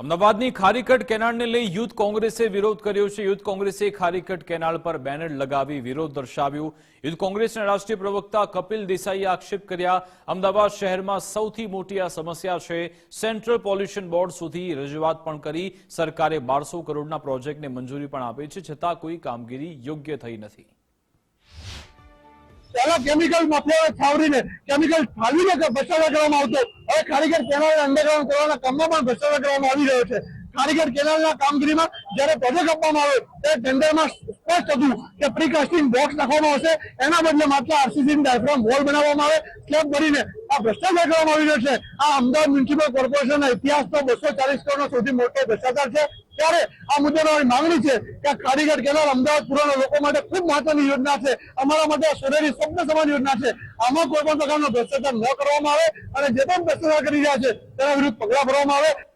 અમદાવાદની ખારીકટ કેનાલને લઈ યુથ કોંગ્રેસે વિરોધ કર્યો છે. યુથ કોંગ્રેસે ખારીકટ કેનાલ પર બેનર લગાવી વિરોધ દર્શાવ્યો. યુથ કોંગ્રેસના રાષ્ટ્રીય પ્રવક્તા કપિલ દેસાઈએ આક્ષેપ કર્યા, અમદાવાદ શહેરમાં સૌથી મોટી આ સમસ્યા છે. સેન્ટ્રલ પોલ્યુશન બોર્ડ સુધી રજૂઆત પણ કરી. સરકારે બારસો કરોડના પ્રોજેક્ટને મંજૂરી પણ આપી છે. છતાં કોઈ કામગીરી યોગ્ય થઈ નથી. પહેલા કેમિકલ માફિયાઓએ છાવરીને કેમિકલ ઠાલવીને ભ્રષ્ટાચાર કરવામાં આવતો. હવે કારીગર કેનાલ અંડરગ્રાઉન્ડ કરવાના કામમાં પણ ભ્રષ્ટાચાર કરવામાં આવી રહ્યો છે. કારીગર કેનાલના કામગીરીમાં જ્યારે પ્રોજેક્ટ આપવામાં આવ્યો ત્યારે ટેન્ડરમાં સ્પષ્ટ હતું કે પ્રીકાસ્ટિંગ બોક્સ નાખવામાં આવશે. એના બદલે માત્ર આરસીસી ડાયફ્રામ વોલ બનાવવામાં આવે. સ્લેબ ભરીને આ ભ્રષ્ટાચાર કરવામાં આવી રહ્યો છે. આ અમદાવાદ મ્યુનિસિપલ કોર્પોરેશનના ઇતિહાસનો બસો ચાલીસ કરોડનો સૌથી મોટો ભ્રષ્ટાચાર છે. ત્યારે આ મુદ્દે મારી માંગણી છે કે આ કારીગર કેનાલ અમદાવાદ પુરાના લોકો માટે ખૂબ મહત્વની યોજના છે. અમારા માટે આ સોનેરી સ્વપ્ન સમાન યોજના છે. આમાં કોઈ પણ પ્રકારનો ભ્રષ્ટાચાર ન કરવામાં આવે અને જે પણ ભ્રષ્ટાચાર કરી રહ્યા છે તેના વિરુદ્ધ પગલાં ભરવામાં આવે.